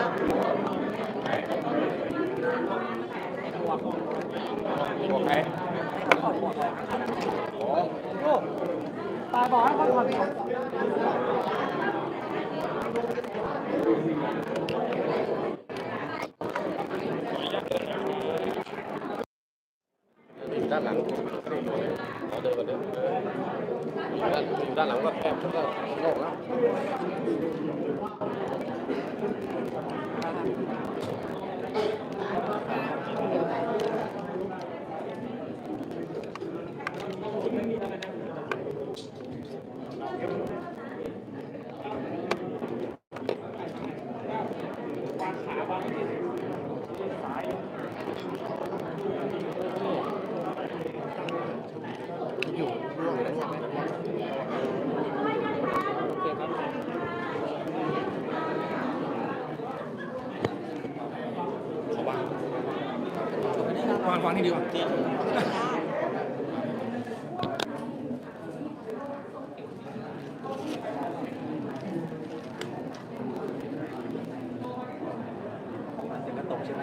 โอเคตาบอกให้คนถอดหมวกอยู่ด้านหลังขอเดินก่อนเดินอยู่ด้านอยู่ด้านหลังก็แคบก็โล่งแล้ว เขาบ้างฟังฟังนี่ดีกว่า จะกระตกใช่ไหม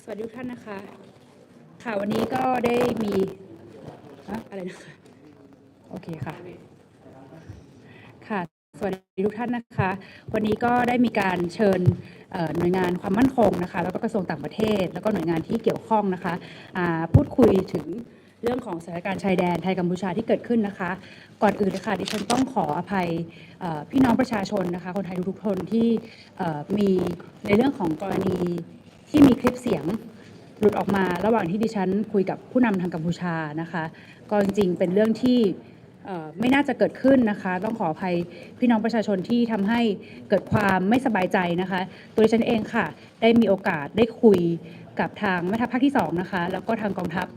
วัสดีทุกท่านนะคะ ค่ะวันนี้ก็ได้มีอะไรนะคะ โอเคค่ะ ค่ะ สวัสดีทุกท่านนะคะ วันนี้ก็ได้มีการเชิญหน่วยงานความมั่นคงนะคะ แล้วก็กระทรวงต่างประเทศ แล้วก็หน่วยงานที่เกี่ยวข้องนะคะพูดคุยถึงเรื่องของสถานการณ์ชายแดนไทยกัมพูชาที่เกิดขึ้นนะคะ ก่อนอื่นเลยค่ะดิฉันต้องขออภัยพี่น้องประชาชนนะคะ คนไทยทุกๆคนที่มีในเรื่องของกรณี ที่มีคลิปเสียงหลุดออกมาระหว่างที่ดิฉันคุยกับผู้นำทางกัมพูชานะคะ ก็จริงๆเป็นเรื่องที่ไม่น่าจะเกิดขึ้นนะคะ ต้องขออภัยพี่น้องประชาชนที่ทำให้เกิดความไม่สบายใจนะคะ ตัวดิฉันเองค่ะ ได้มีโอกาสได้คุยกับทางแม่ทัพภาคที่2นะคะ แล้วก็ทางกองทัพ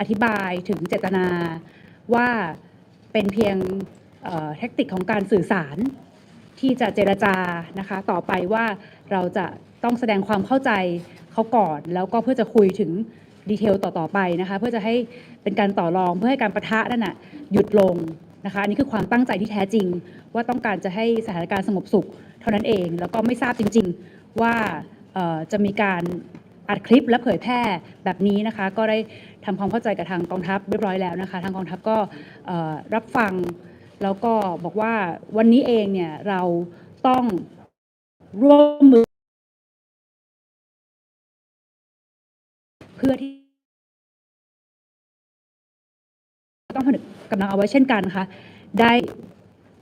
อธิบายถึงเจตนาว่าเป็นเพียงเอ่อแทคติกของการสื่อสาร ที่จะเจรจานะคะ ต่อไปว่าเราจะต้องแสดงความเข้าใจเขาก่อน แล้วก็เพื่อจะคุยถึงดีเทลต่อๆไปนะคะ เพื่อจะให้เป็นการต่อรองเพื่อให้การประทะนั่นน่ะหยุดลงนะคะอันนี้คือความตั้งใจที่แท้จริง ว่าต้องการจะให้สถานการณ์สงบสุขเท่านั้นเอง แล้วก็ไม่ทราบจริง ๆว่าจะมีการอัดคลิปและเผยแพร่แบบนี้นะคะ ก็ได้ทำความเข้าใจกับทางกองทัพเรียบร้อยแล้วนะคะ ทางกองทัพก็รับฟัง แล้วก็บอกว่าวันนี้เองเนี่ยเราต้องร่วมมือ เพื่อที่ ต้องผนึกกำลังเอาไว้เช่นกันนะคะได้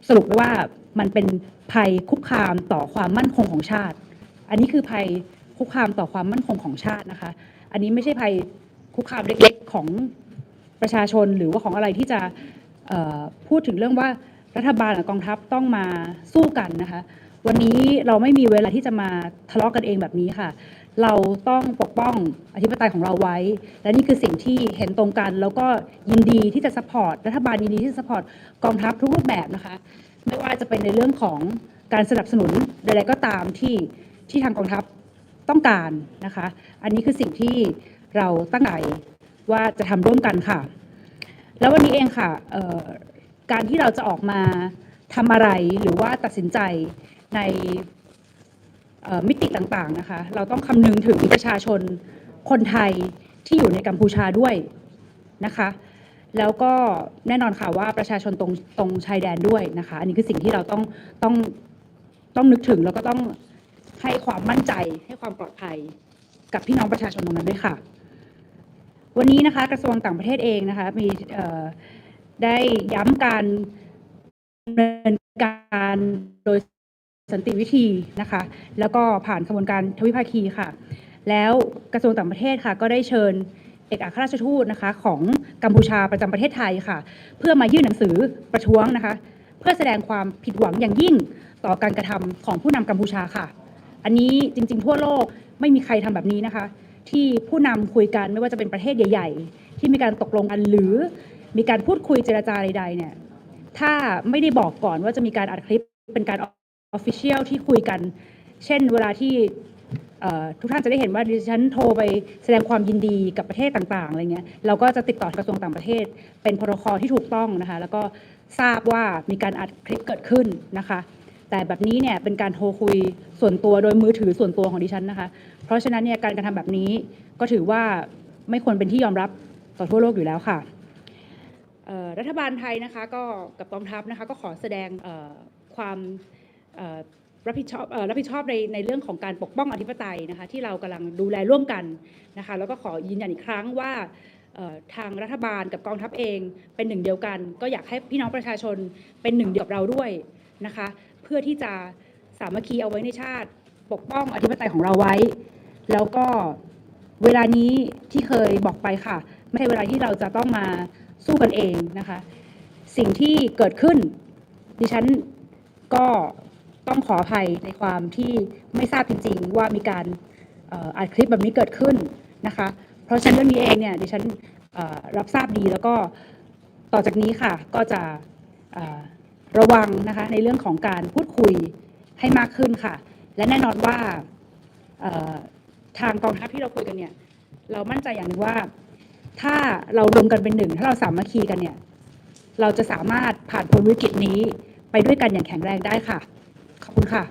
สรุปว่ามันเป็นภัยคุกคามต่อความมั่นคงของชาติ อันนี้คือภัยคุกคามต่อความมั่นคงของชาตินะคะ อันนี้ไม่ใช่ภัยคุกคามเล็กๆของประชาชนหรือว่าของอะไรที่จะ พูดถึงเรื่องว่ารัฐบาลกับกองทัพต้องมาสู้กันนะคะ วันนี้เราไม่มีเวลาที่จะมาทะเลาะกันเองแบบนี้ค่ะ เราต้องปกป้องอธิปไตยของเราไว้ และนี่คือสิ่งที่เห็นตรงกัน แล้วก็ยินดีที่จะสปอร์ตรัฐบาลยินดีที่จะสปอร์ตกองทัพทุกรูปแบบนะคะ ไม่ว่าจะเป็นในเรื่องของการสนับสนุนใดๆก็ตามที่ที่ทางกองทัพต้องการนะคะ อันนี้คือสิ่งที่เราตั้งใจว่าจะทำร่วมกันค่ะ แล้ววันนี้เองค่ะการที่เราจะออกมาทำอะไรหรือว่าตัดสินใจในมิติต่างๆนะคะ เราต้องคำนึงถึงประชาชนคนไทยที่อยู่ในกัมพูชาด้วยนะคะ แล้วก็แน่นอนค่ะว่าประชาชนตรงตรงชายแดนด้วยนะคะ อันนี้คือสิ่งที่เราต้องต้องต้องนึกถึงแล้วก็ต้องให้ความมั่นใจให้ความปลอดภัยกับพี่น้องประชาชนตรงนั้นด้วยค่ะ วันนี้นะคะกระทรวงต่างประเทศเองนะคะมีได้ย้ำการดำเนินการโดยสันติวิธีนะคะ แล้วก็ผ่านกระบวนการทวิภาคีค่ะ แล้วกระทรวงต่างประเทศค่ะ ก็ได้เชิญเอกอัครราชทูตนะคะ ของกัมพูชาประจำประเทศไทยค่ะ เพื่อมายื่นหนังสือประท้วงนะคะ เพื่อแสดงความผิดหวังอย่างยิ่งต่อการกระทำของผู้นำกัมพูชาค่ะ อันนี้จริง ๆ ทั่วโลกไม่มีใครทำแบบนี้นะคะ ที่ผู้นำคุยกันไม่ว่าจะเป็นประเทศใหญ่ ๆ ที่มีการตกลงกันหรือมีการพูดคุยเจรจาใดๆเนี่ยถ้าไม่ได้บอกก่อนว่าจะมีการอัดคลิปเป็นการออฟฟิเชียลที่คุยกัน เช่นเวลาที่ทุกท่านจะได้เห็นว่าดิฉันโทรไปแสดงความยินดีกับประเทศต่างๆอะไรเงี้ยเราก็จะติดต่อกระทรวงต่างประเทศ เป็นโปรโตคอลที่ถูกต้องนะคะ แล้วก็ทราบว่ามีการอัดคลิปเกิดขึ้นนะคะ แต่แบบนี้เนี่ยเป็นการโทรคุยส่วนตัวโดยมือถือส่วนตัวของดิฉันนะคะ เพราะฉะนั้นเนี่ยการกระทำแบบนี้ก็ถือว่าไม่ควรเป็นที่ยอมรับต่อทั่วโลกอยู่แล้วค่ะรัฐบาลไทยนะคะก็กับกองทัพนะคะก็ขอแสดงความรับผิดชอบรับผิดชอบในในเรื่องของการปกป้องอธิปไตยนะคะที่เรากำลังดูแลร่วมกันนะคะแล้วก็ขอยืนยันอีกครั้งว่าทางรัฐบาลกับกองทัพเองเป็นหนึ่งเดียวกัน ก็อยากให้พี่น้องประชาชนเป็นหนึ่งเดียวกับเราด้วยนะคะ เพื่อที่จะสามัคคีเอาไว้ในชาติ ปกป้องอธิปไตยของเราไว้ แล้วก็เวลานี้ที่เคยบอกไปค่ะ ไม่ใช่เวลาที่เราจะต้องมาสู้กันเองนะคะ สิ่งที่เกิดขึ้น ดิฉันก็ต้องขออภัยในความที่ไม่ทราบจริง ๆ ว่ามีการอัดคลิปแบบนี้เกิดขึ้นนะคะ เพราะฉะนั้นเรื่องนี้เองเนี่ยดิฉันรับทราบดีแล้วก็ต่อจากนี้ค่ะก็จะ ระวังนะคะในเรื่องของการพูดคุยให้มากขึ้นค่ะ และแน่นอนว่าทางกองทัพที่เราคุยกันเนี่ยเรามั่นใจอย่างหนึ่งว่า ถ้าเรารวมกันเป็นหนึ่งถ้าเราสามัคคีกันเนี่ยเราจะสามารถผ่านพ้นวิกฤตนี้ไปด้วยกันอย่างแข็งแรงได้ค่ะ ขอบคุณค่ะ